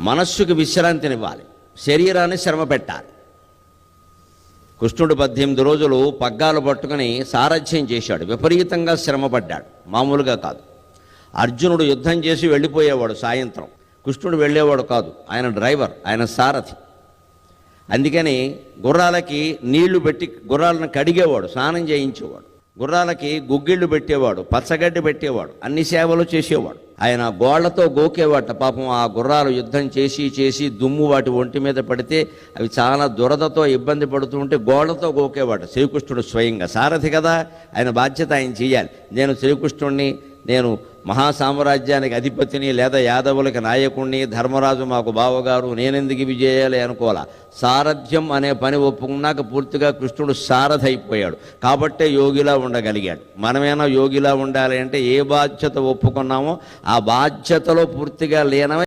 మనస్సుకు విశ్రాంతినివ్వాలి శరీరాన్ని శ్రమ పెట్టాలి. కృష్ణుడు పద్దెనిమిది రోజులు పగ్గాలు పట్టుకుని సారథ్యం చేశాడు. విపరీతంగా శ్రమ పడ్డాడు. మామూలుగా కాదు. అర్జునుడు యుద్ధం చేసి వెళ్ళిపోయేవాడు సాయంత్రం. కృష్ణుడు వెళ్ళేవాడు కాదు. ఆయన డ్రైవర్ ఆయన సారథి. అందుకని గుర్రాలకి నీళ్ళు పెట్టి గుర్రాలను కడిగేవాడు స్నానం చేయించేవాడు. గుర్రాలకి గుగ్గిళ్ళు పెట్టేవాడు పచ్చగడ్డి పెట్టేవాడు అన్ని సేవలు చేసేవాడు. ఆయన గోళ్ళతో గోకేవాట పాపం ఆ గుర్రాలు యుద్ధం చేసి చేసి దుమ్ము వాటి ఒంటి మీద పడితే అవి చాలా దురదతో ఇబ్బంది పడుతూ ఉంటే గోళ్ళతో గోకేవాట. శ్రీకృష్ణుడు స్వయంగా సారథి కదా ఆయన బాధ్యత ఆయన చేయాలి. నేను శ్రీకృష్ణుడిని నేను మహాసామ్రాజ్యానికి అధిపతిని లేదా యాదవులకి నాయకుణ్ణి ధర్మరాజు మాకు బావగారు నేనెందుకు ఇవి చేయాలి అనుకోవాలా? సారథ్యం అనే పని ఒప్పుకున్నాక పూర్తిగా కృష్ణుడు సారథి అయిపోయాడు కాబట్టే యోగిలా ఉండగలిగాడు. మనమేనా యోగిలా ఉండాలి అంటే ఏ బాధ్యత ఒప్పుకున్నామో ఆ బాధ్యతలో పూర్తిగా లీనమే